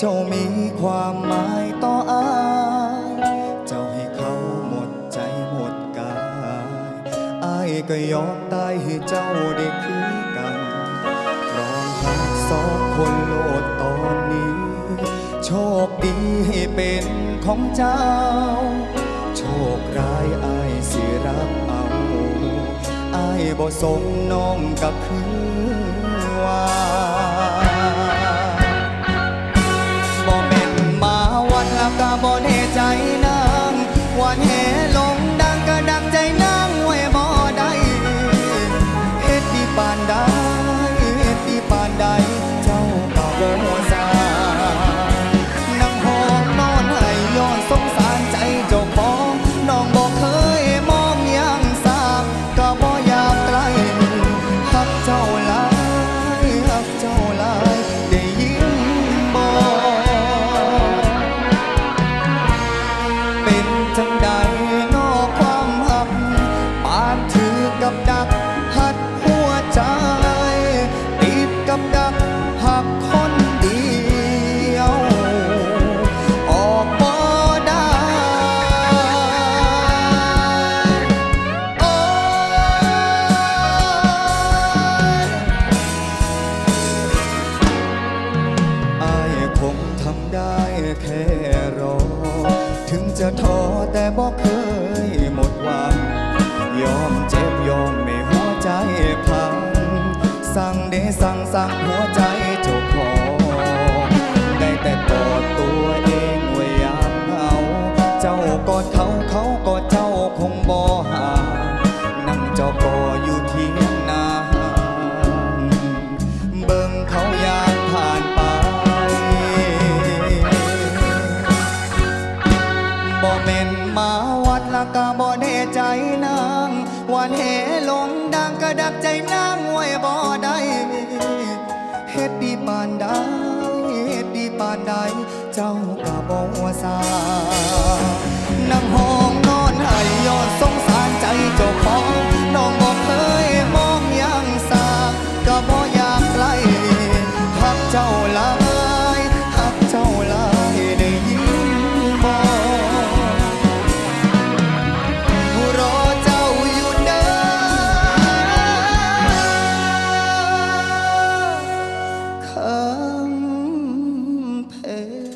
เจ้ามีความหมายต่ออายเจ้าให้เขาหมดใจหมดกายอายก็ยอมตายให้เจ้าได้คือกันรองหักสองคนโลดตอนนี้ โชคดีให้เป็นของเจ้า โชคร้ายอายสิรับเอาอายบ่สมน้องกับคือ ฮ็ด จะท้อแต่บอกเคยหมดหวัง ยอมเจ็บยอมไม่หัวใจพัง สั่งได้สั่งสั่งหัวใจเจ้าของได้แต่กอด บ่แม่นมาวัดละกะบ่ได้ใจนางวันแห่ลงดังก็ดักใจนางไว้บ่ได้เฮ็ดดีปานใดเฮ็ดดีปานใดเจ้าก็บ่สานั่งห้องนอนให้ย้อนสงสารใจเจ้าฟ้อง อคำเพ